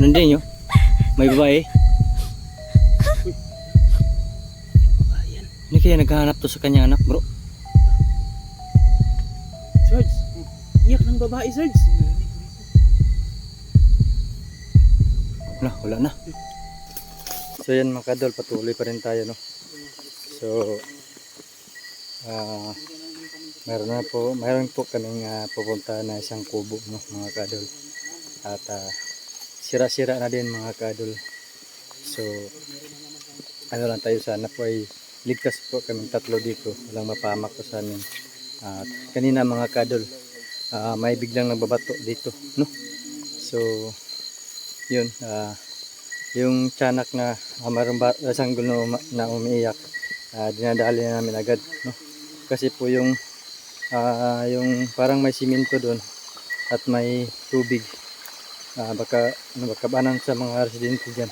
nandun yun. May babae. Ayan. Hindi kaya naghahanap to sa kanyang anak bro. Sarge, iyak ng babae, Sarge. Na, wala na. So yan mga kadol, patuloy pa rin tayo no. So, ah, meron na po, meron po kaming ah, pupunta na isang kubo no mga kadol. At ah, sira-sira na din mga kadol. So, ano lang tayo sana po ay ligtas po kaming tatlo dito. Walang mapamak po sa amin. At kanina mga kadol, ah, may biglang nagbabato dito no. So, yun ah yung tiyanak na uh, ah, sanggol na, umiiyak ah, dinadali na namin agad no kasi po yung ah, yung parang may simento doon at may tubig ah, baka ano baka banan sa mga residente diyan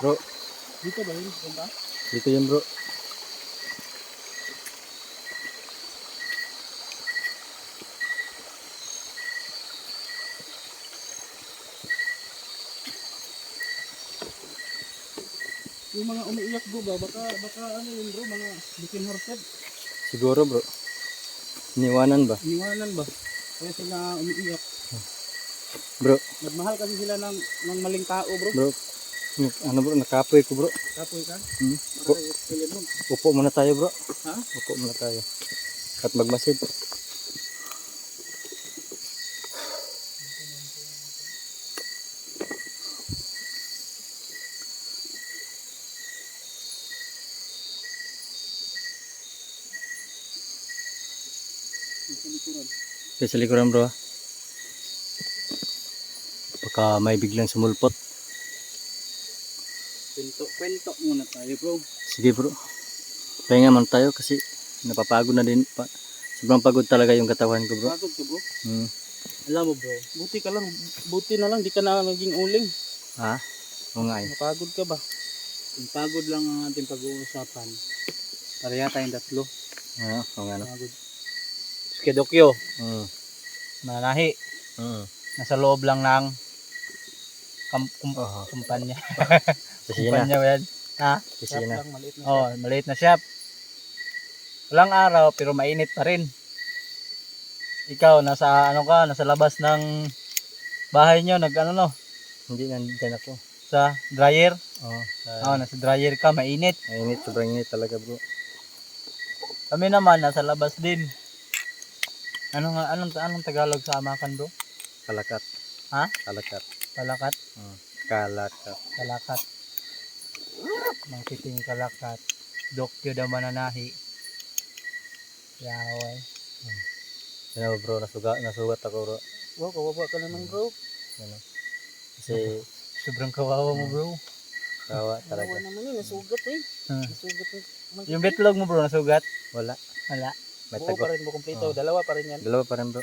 bro Dito ba yun? Banda? dito yun bro Yung mga umiiyak bro ba? Baka, baka ano yun bro? Mga broken hearted. siguro bro iniwanan ba Iniwanan ba? Kaya sila umiiyak. bro Nagmahal kasi sila ng, ng maling tao bro. bro ano bro nakapoy ko bro Kapoy ka? hmm? Mo. upo muna tayo bro Ha? upo muna tayo at magmasid Sa likuran. Kaya sa likuran bro. ah. Baka may biglang sumulpot. Kwento, kwento muna tayo bro. Sige bro. Pahinga man tayo kasi napapagod na din pa. Sobrang pagod talaga yung katawan ko bro. Pagod ka bro. Hmm. Alam mo bro, buti ka lang, buti na lang, di ka na naging uling. Ha? Oo nga eh. Napagod ka ba? Kung pagod lang ang ating pag-uusapan, pareha tayong tatlo. Ah, oo nga no. Pagod. Skedokyo, Hmm. mananahi, Hmm. nasa loob lang ng kam kum Oo. kumpanya. Kumpanya ba yan? Ha? Kusina. Shop lang, maliit na Oh, oh. maliit na shop. Walang araw pero mainit pa rin. Ikaw nasa ano ka, nasa labas ng bahay nyo, nag ano no, Hindi nandyan ako. sa dryer. Oo. Oh, Uh, nasa dryer ka, mainit. init, sobrang init talaga bro. Kami naman nasa labas din. Ano nga anong anong Tagalog sa amakan, bro? Kalakat. Ha? Kalakat. Kalakat, Hmm. Kalakat. kalakat. Mangkiting kalakat. Dokyo da mananahi. Yaway. Ano bro, nasugat, nasugat ako bro. Wow, kawawa ka naman, bro. Ano? Kasi Sobrang kawawa mo, bro. kawa talaga. Kawawa naman yun, nasugat eh. Hmm. Nasugat yung Yung betlog mo, bro, nasugat? Wala. Wala. May buo tago. pa rin mo kumpleto. Oh. Dalawa pa rin yan. Dalawa pa rin bro.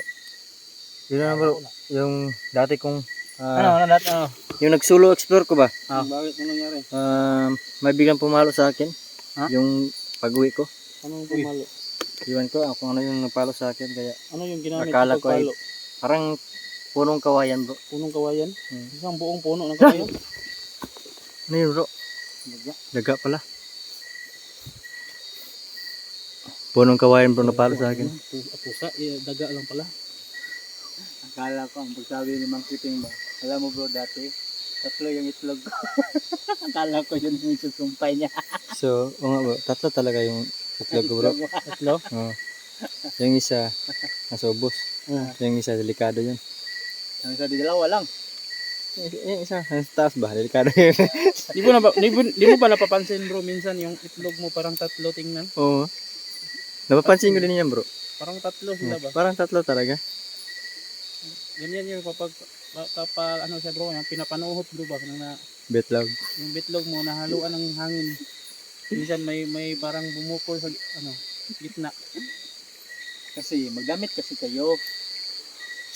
Yun na bro, yung dati kong ah, ano, ano, lahat, ano? yung nag-solo explore ko ba? Ah. Bakit ano nangyari? Um, may biglang pumalo sa akin. Ha? Yung pag-uwi ko. Anong Uy. pumalo? Iwan ko ah, kung ano yung napalo sa akin. Kaya Ano yung ginamit Akala ko ay- pagpalo? parang punong kawayan bro. Punong kawayan? Hmm. Isang buong puno ng kawayan? Ano yun bro? Daga pala. Punong kawayan bro napalo sa akin. Pu- Pusa, eh, daga lang pala. Akala ko, ang pagsabi ni Mang Kiting ba? Alam mo, bro, dati, tatlo yung itlog ko. Akala ko yun yung susumpay niya. So, oo nga bro, tatlo talaga yung itlog ko bro. Tatlo? Oo. Yung isa, nasa ubos. Ah. Yung isa, delikado yun. Ang isa di dalawa lang. Eh, isa, nasa taas ba? Delikado yun. Di mo, na ba, di, mo- di mo ba napapansin bro minsan yung itlog mo parang tatlo tingnan? Oo. Napapansin ko din yan bro. Parang tatlo sila ba? Parang tatlo talaga. Ganyan yung kapag kapag ano siya bro, yung pinapanuhot bro ba na Betlog. yung bitlog mo nahaluan ng hangin. Minsan may may parang bumukol sa ano, gitna. Kasi magdamit kasi kayo.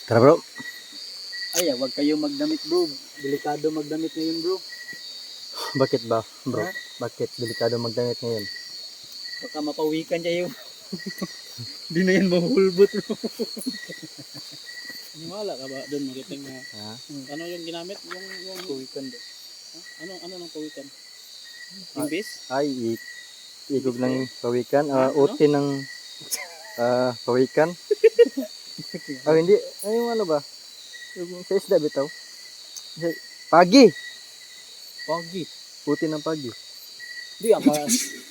Tara bro. Ay, ah, wag kayo magdamit bro. Delikado magdamit ngayon bro. Bakit ba bro? Ha? Bakit delikado magdamit ngayon? Baka mapawikan kayo. Di na yan mahulbot bro. Ka ba doon magiting na Ha? ano yung ginamit? Yung, yung Kuwikan daw. Ha? ano ano nang pawikan? Imbis? Ay, i- igog ng pawikan. ah Ano? uti ng ah, pawikan. Ah, hindi. Ay, yung ano ba? Yung sa isda bitaw. Pagi! Pagi. Uti ng pagi. Di ako.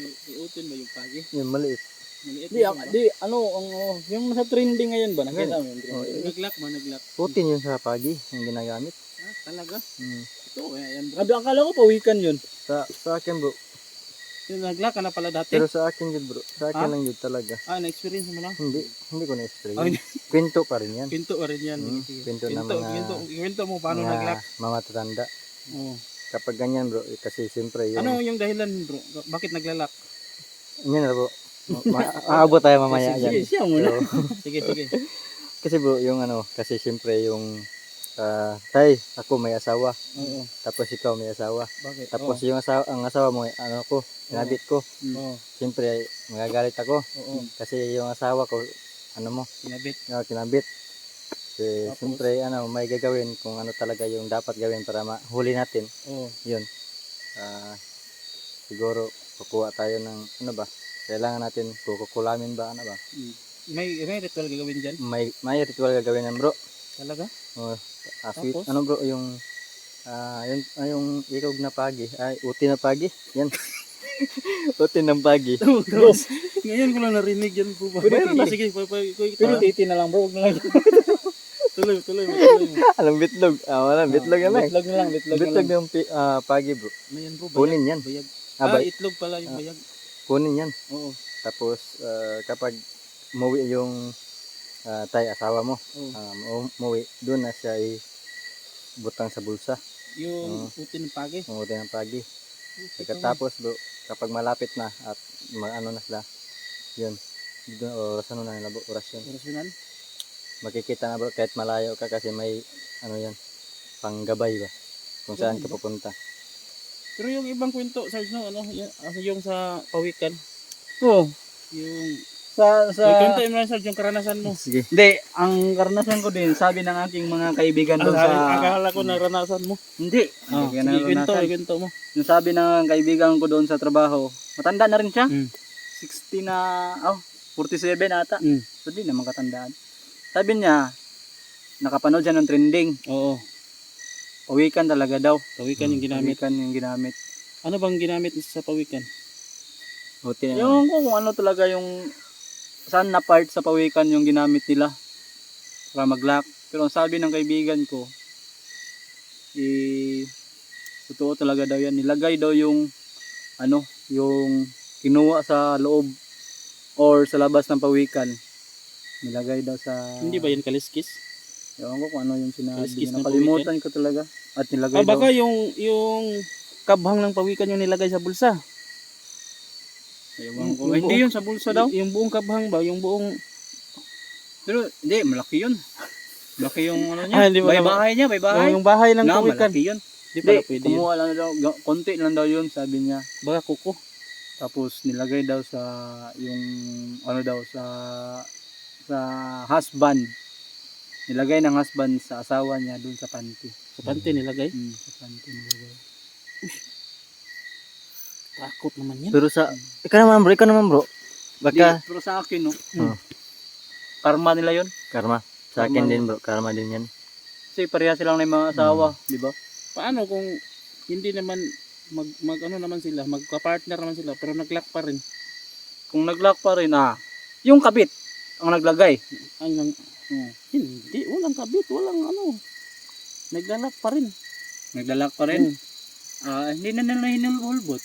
May, may utin ba yung pagi? Yun, maliit. Maliit. di ako. Di ano ang oh, yung sa trending ngayon ba nakita mo yung Oh, trending? Naglak ba naglak? Utin yun sa pagi, yung ginagamit. Ah, talaga? Hmm. Ito, eh, yan bro. Sabi akala ko pawikan yun. Sa, sa akin bro. Yung naglak ka na pala dati? Pero sa akin yun bro. Sa akin Ah? lang yun talaga. ah, na-experience mo lang? Hindi, hindi ko. Ah, hindi. Kwento pa rin yan. Pinto pa rin yan. Hmm, ng Pinto, mga- pinto, pinto mo paano mga naglak? mamatatanda. Oh. Kapag ganyan bro, eh, kasi siyempre yung... Ano yung dahilan bro? Bakit naglalak? Yan na bro. Ma- Aabot tayo mamaya Sige, yan. Sige, siya muna. Sige, sige. kasi bro, yung ano, kasi siyempre yung... ah, tay, ako may asawa. Oo. Tapos ikaw may asawa. Bakit? Tapos yung asawa, ang asawa mo, eh, ano ko, kinabit ko. Oo. Siyempre, magagalit ako. Oo. Kasi yung asawa ko, ano mo, Kinabit. uh, kinabit. Kasi Tapos? siyempre, ano, may gagawin kung ano talaga yung dapat gawin para mahuli natin. Oo. Yun. Ah, siguro, kukuha tayo ng, ano ba, kailangan natin kukulamin ba, ano ba? Mm. May may ritual gagawin diyan? May, may ritual gagawin yan bro. Talaga? Oh, ah, sweet, Tapos? ano bro, yung, ah, yung, ah, yung ikog na pagi, ay, uti na pagi, yan. uti ng pagi. Ngayon ko lang narinig yan po ba? Pwede, Ah, pwede. sige, pa, pa, pa, Pero titi na lang bro, wag na lang. tuloy, tuloy, tuloy. bitlog. Ah, wala, bitlog yan lang. Bitlog na lang, bitlog na Bitlog lang. yung pi- ah, pagi bro. Ano yan bro? Bayag. Kunin yan. Bayag. Ah, Ah, itlog pala yung Ah. bayag. kunin yan. Oo. Tapos, ah, kapag umuwi yung ah, tay, asawa mo, Oo. um, umuwi, doon na siya i butang sa bulsa. Yung Oo. putin ng pagi. Umuwi ng pagi. Pagkatapos, bro, kapag malapit na at ano na sila, yun, doon, oras ano na nila, bro, oras yun. na, Orasyonan. Makikita na bro, kahit malayo ka kasi may, ano yan, panggabay ba? Kung saan ka ba? pupunta. Pero yung ibang kwento, Sarge, no, ano, yung, ah, yung sa pawikan, Oo. yung, Sa, sa, may kwento mo Sarge, yung karanasan mo. Sige. Hindi, ang karanasan ko din, sabi ng aking mga kaibigan doon Akala, sa... akala ko naranasan mo. Hindi. Oh, Hindi sige, kwento, kwento mo. Yung sabi ng kaibigan ko doon sa trabaho, matanda na rin siya. Mm. 60 na, oh, 47 ata. Mm. So di naman katandaan. Sabi niya, nakapanood siya ng trending. Oo. Pawikan talaga daw. Pawikan yung ginamit. Pawikan yung ginamit. Ano bang ginamit sa pawikan? Buti na. Yung kung ano talaga yung saan na part sa pawikan yung ginamit nila para mag-lock. Pero ang sabi ng kaibigan ko, eh, totoo talaga daw yan. Nilagay daw yung, ano, yung kinuha sa loob or sa labas ng pawikan. Nilagay daw sa... Hindi ba yan kaliskis? Ewan ko kung ano yung sinabi. Kaliskis niya. ng Nakalimutan ko talaga. At nilagay Ah, baka daw. yung, yung kabhang ng pawikan yung nilagay sa bulsa. Ewan ko. yung Hindi yun sa bulsa daw. Yung buong kabhang ba? Yung buong... Pero hindi, malaki yun. Malaki yung ano niya. Ah, hindi naman- bahay niya, bay bahay. Yung, bahay ng Na, pawikan. malaki yun. Di Hindi, pala pwede yun. kumuha lang daw, konti lang daw yun, sabi niya. Baka kuko. Tapos nilagay daw sa yung ano daw sa sa husband. Nilagay ng husband sa asawa niya doon sa panty. Sa panty nilagay. Hmm, sa panty nilagay. Takot naman yan. Pero sa, ikaw naman bro, ikaw naman bro. Baka, Di, pero sa akin no. Hmm. Karma nila yun. karma. Sa akin Karma. din bro, karma din yan. Kasi pareha silang na mga asawa, di ba? Paano kung hindi naman mag, mag ano naman sila, magka-partner naman sila pero naglock pa rin. Kung naglock pa rin, ah, yung kabit ang naglagay. Ang nang Hmm. hindi, walang kabit, walang ano. Naglalak pa rin. Naglalak pa rin. Hmm. Ah, hindi na nila hinulbot.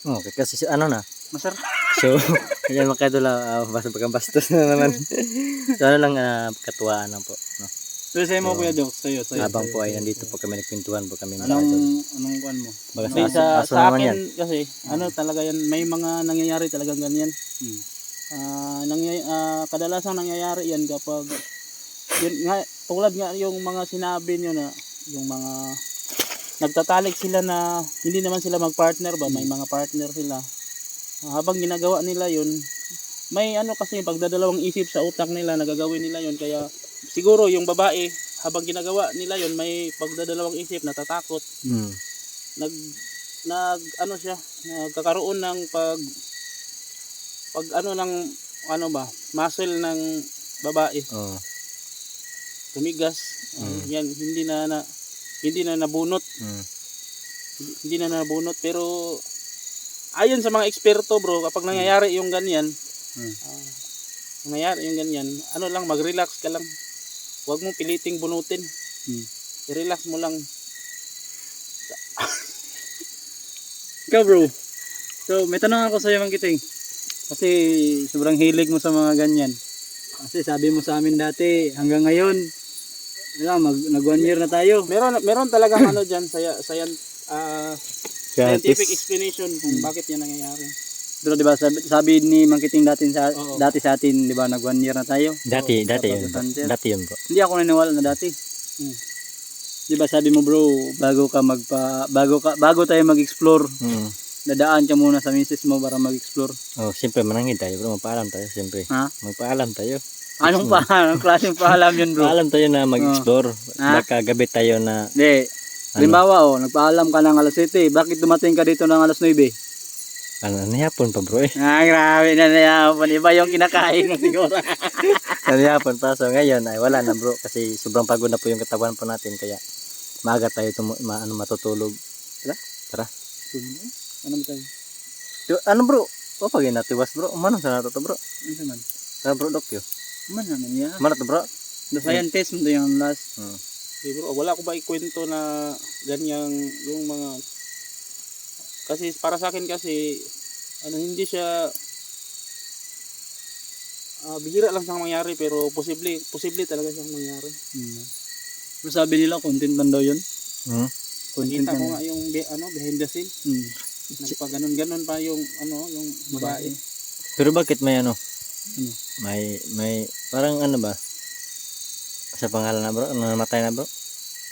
Okay, kasi si- ano na, Masarap. So, kaya makadula, uh, basta bagang bastos na naman. so, ano lang, uh, katuwaan lang po. No? So, sa'yo mo, So, Kuya Doc, sa'yo, sa'yo. Habang po ay nandito po kami nagpintuan po kami mga Anong, anong kuan mo? Baga sa, sa, sa akin yan. kasi ano talaga yan, may mga nangyayari talagang ganyan. Hmm. Ah, nangyay ah, kadalasan nangyayari yan kapag yun nga tulad nga yung mga sinabi niyo na yung mga nagtatalik sila na hindi naman sila magpartner ba may mga partner sila. Ah, habang ginagawa nila yun may ano kasi pagdadalawang isip sa utak nila nagagawin nila yun. Kaya siguro yung babae habang ginagawa nila yon may pagdadalawang isip natatakot. Mm. nag nag ano siya nagkakaroon ng pag pag ano ng ano ba muscle ng babae Oh. tumigas Mm. yan hindi na, na hindi na nabunot Mm. hindi na nabunot pero ayon sa mga eksperto bro kapag nangyayari yung ganyan Mm. ah, nangyayari yung ganyan ano lang mag-relax ka lang huwag mong piliting bunutin Mm. i-relax mo lang Ikaw bro. So, may tanong ako sa iyo, Mang Kiting. Kasi sobrang hilig mo sa mga ganyan. Kasi sabi mo sa amin dati, hanggang ngayon, wala, mag, nag one year na tayo. meron meron talagang ano diyan saya sayan ah, scientific explanation kung Mm. bakit yan nangyayari Pero di ba sabi, sabi ni Mang Kiting dati sa, Oo. dati sa atin, di ba, nag one year na tayo. Dati, dati yun. Dati yun bro. Hindi ako naniniwala na dati. Mm. Di ba sabi mo bro, bago ka magpa bago ka bago tayo mag-explore, Mm. Dadaan ka muna sa misis mo para mag-explore. Oh, siyempre manangin tayo bro. Magpaalam tayo siyempre. Ha? Magpaalam tayo. Anong pa? Anong klaseng paalam yun bro? Paalam tayo na mag-explore. Ha? Baka gabi tayo na Hindi. Halimbawa oh, nagpaalam ka ng alas 7, bakit dumating ka dito ng alas 9? ano, nihapon pa bro eh. Ah, grabe na nayaman. Iba yung kinakain mo siguro. Nihapon pa. So ngayon ay wala na bro. Kasi sobrang pagod na po yung katawan po natin. Kaya maaga tayo tumu- ma- ano, matutulog. Ano ba tayo? Ano bro? O pag inatiwas bro. Umano sa nato to bro? Ano man? Sa bro dokyo. Man naman niya. Umano to bro? The scientist mo yung last. Hmm. Eh, bro, wala ko ba ikwento na ganyang yung mga kasi para sa akin kasi ano hindi siya ah, bihira lang siyang mangyari pero posible posible talaga siyang mangyari. Hmm. Pero sabi nila content man daw yun. Hmm? Content Nakita ko nga yung ano behind the scene, Hmm. Nagpaganon ganon pa yung ano yung babae. Pero bakit may ano? Ano? May, may, parang ano ba? Sa pangalan na bro? Namatay na bro?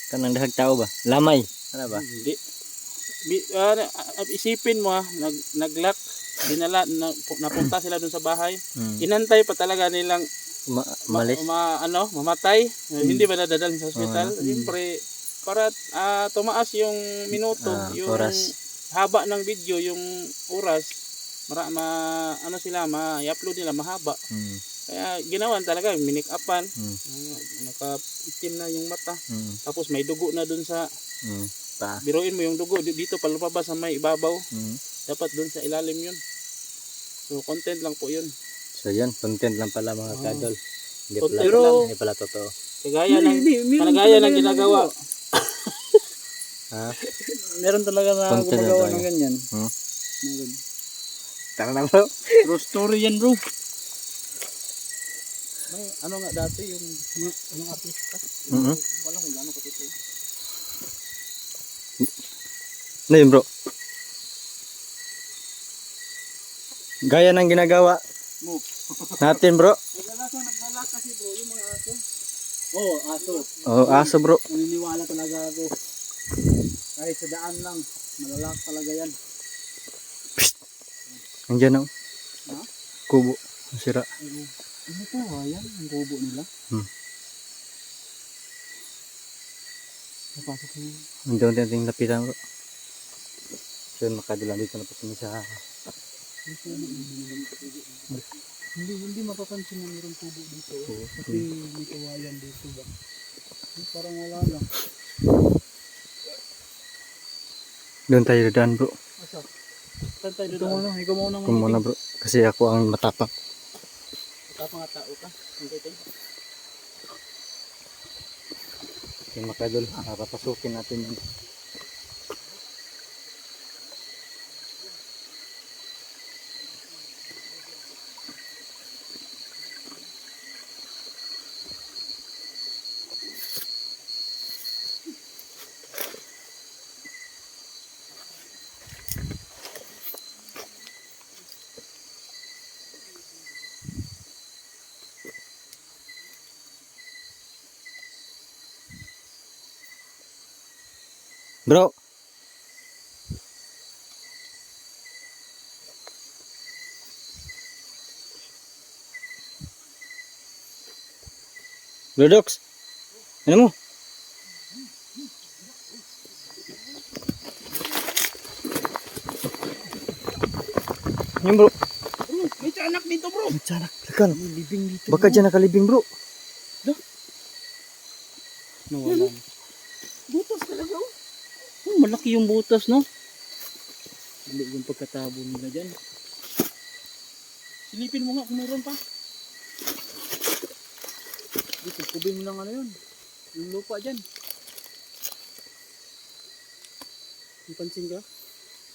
Kanang dahag tao ba? Lamay. Ano ba? Hindi. Bi, ah, ah, isipin mo ah, nag naglock dinala na, pu- napunta sila dun sa bahay. Hmm. Inantay pa talaga nilang Ma- ma, malis. ma- ano, mamatay. Eh, Hindi ba nadadalhin sa ospital? Oo. Siyempre, para ah, tumaas yung minuto, Ah, yung oras. Haba ng video, yung oras, mara, ma, ano sila, ma, i-upload nila mahaba. Hmm. Kaya ginawan talaga, minik-upan, Hmm. uh, nakaitim na yung mata. Hmm. Tapos may dugo na dun sa. Pa. biruin mo yung dugo, di- dito pa lumabas sa may ibabaw, Hmm. dapat dun sa ilalim yun. So, content lang po yun. So yan, content lang pala mga Oo. kadol. Hindi pala, lang. hindi pala totoo. Kagaya ng, talaga ng ginagawa. Ha? Meron talaga na Content na gumagawa talaga. ng ganyan. Hmm? Mga ganyan. Tara na bro. True story yan bro. May, ano nga dati yung mga yung artista. Mhm. Wala kung gaano katotoo. Ano yun bro? Gaya ng ginagawa Mo. natin bro. Naglalasa nagdala kasi bro yung mga aso. Oo, oh, aso. Oh, aso bro. Naniniwala talaga ako. Kahit sa daan lang, malalak talaga yan. Andiyan oh. Ha? Kubo. Sira. Ano to, yan? Ang kubo nila. Hmm. Napasok na yun. Andiyan natin lapitan bro. So yun, makadula dito na po kami sa Hindi, hindi mapapansin na mayroong kubo dito. Kasi may kawayan dito ba? Parang wala lang. Doon tayo dadaan bro. Asa? Saan tayo Ito doon? muna, ikaw muna Ikaw muna bro. Kasi ako ang matapang. Tapang nga tao ka. Okay tayo. Yung makadol, papasukin natin yun. Bro, Blodox. Ano mo? Yung bro. Bro, may tiyanak dito bro. Tiyanak, lakan. May living dito. Baka dyan nakalibing bro. Nawala. Butas talaga oh. Oh, malaki yung butas no. Hindi yung pagkatabo nila dyan. Silipin mo nga kung meron pa. Kubin mo lang ano yun. Yung lupa dyan. May pansin ka?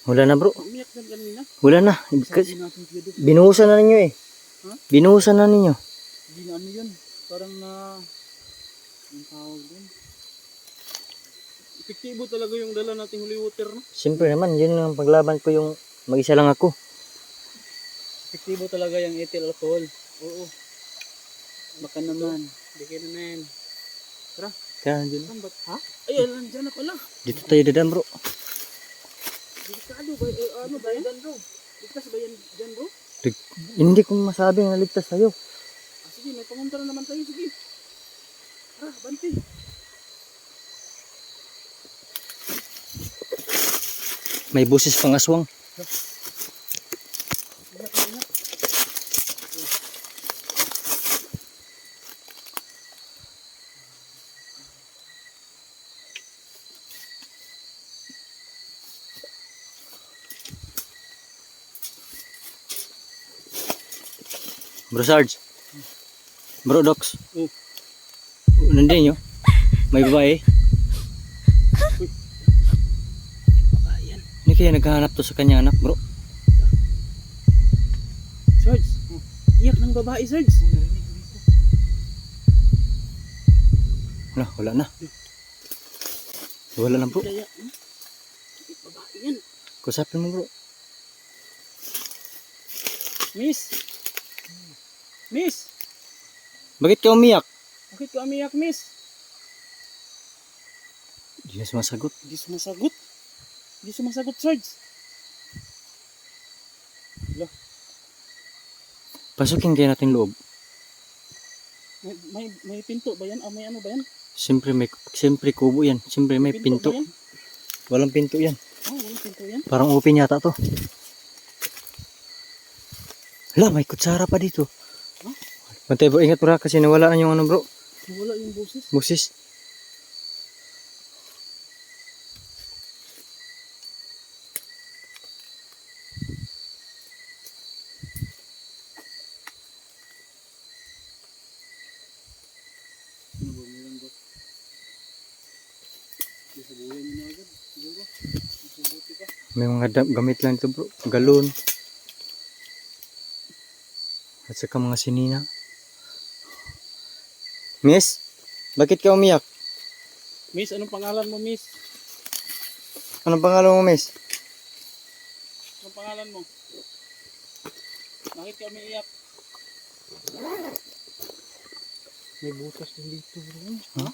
Wala na bro. Umiyak na kanina. Wala na. Dok, Binuhusan na ninyo eh. Ha? Binuhusan na ninyo. Hindi na ano yun. Parang na... Ang tawag dun. Epektibo talaga yung dala nating holy water no? Siyempre naman, yun ang paglaban ko yung mag-isa lang ako. Epektibo talaga yung ethyl alcohol. Oo. Baka naman. Bigay na men. Kaya dyan. Saan ba? Ha? Ay, alam dyan na pala. Dito tayo dadaan bro. Delikado ba? Eh, ano ba yan? bro? Ligtas ba yan dyan bro? Hindi ko masabing naligtas tayo. Ah, sige, may pangunta na naman tayo. Sige. Ah, banti. May busis pang aswang. Ingat na ingat. Bro Sarge. Bro Docs. Oh. Nandun nyo. May babae. Ayan. Hindi kaya naghahanap to sa kanyang anak bro. Sarge. Iyak ng babae, Sarge. Wala, wala na. Wala na bro. Hmm? Babae yan. Kusapin mo bro. Miss. Miss. Bakit ka umiyak? Bakit ka umiyak, miss? Hindi na sumasagot. Hindi sumasagot. Hindi sumasagot, Sarge. Pasukin kaya natin loob. May, may, may pinto ba yan? Ah, may ano ba yan? Siyempre may siyempre kubo yan. Siyempre may pinto. yan? Walang pinto yan. Oh, walang pinto yan. Parang open yata to. Hala, may kutsara pa dito. Bantay bro, ingat bro kasi nawala na yung ano bro. Wala yung. Busis. Pa. May mga gamit lang ito bro. Galon. At saka mga sinina. Miss, bakit ka umiyak? Miss, anong pangalan mo, Miss? Anong pangalan mo, Miss? Anong pangalan mo? Bakit ka umiiyak? May butas din dito, bro.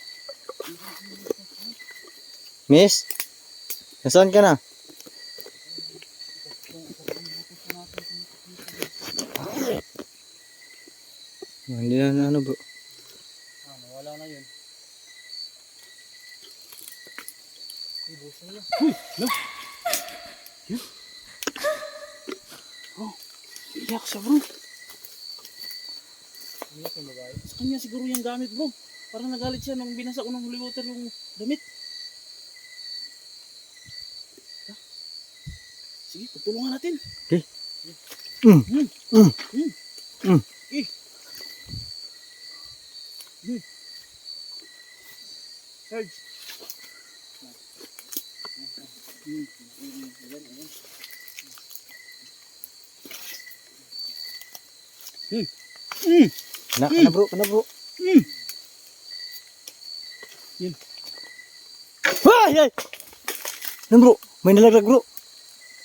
Miss? Nasaan ka na? Hindi na na ano bro. Ah, nawala na yun. Uy! No! Yan. Oh, iyak siya, bro. Iyak yung babae? Sa kanya siguro yung gamit, bro. Parang nagalit siya nung binasa ko ng holy water yung damit. Ha? Sige, pagtulungan natin. Mm. Hmm. Mm. Hmm. Mm. Eh. Hmm. Sarge. Hmm. Hmm. Ayan, ayan. Hmm. Hmm. Na, kana bro, kana bro. Hmm. Ay, ay! Ano bro? May nalaglag bro.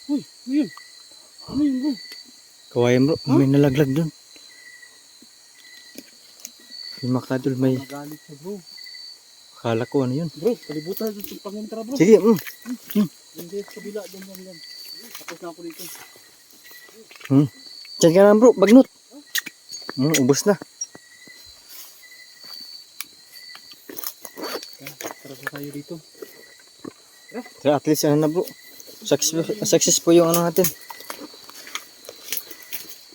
Uy, ano yun? Ano yun, bro? Kawayan bro, may nalaglag dun. Yung makadol may Magalit siya, bro. akala ko ano yun. Bro, kalibutan natin sa panguntra, bro. Sige, mm. Hindi, sa kabila, doon, doon, doon. Tapos na ako dito. Diyan ka na bro, bagnot. Mm, ubos na. Tara po tayo dito. So at least ano na bro. Success, success po yung ano natin.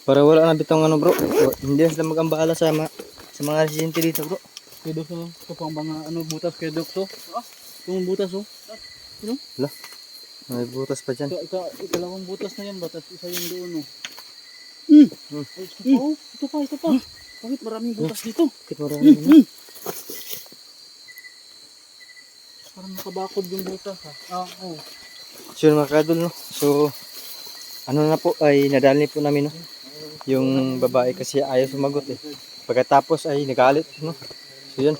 Para wala na bitong ano bro. Hindi na sila magambala sa mga, sa mga residente dito bro. Kaya Dok, oh, ito po ang mga ano, butas kay Dok to. Ito ang butas oh. May butas pa dyan. Ito, ito, ikalawang butas na yan ba? Tapos isa yung doon oh. Hmm. Ay, ito pa oh. Ito pa, ito pa. Bakit maraming butas dito? Bakit marami na? Parang nakabakod yung butas ha. Ah, oh. So yun mga kadol no. So ano na po ay nadali po namin no. Yung babae kasi ayaw sumagot eh. Pagkatapos ay nagalit no. So yun.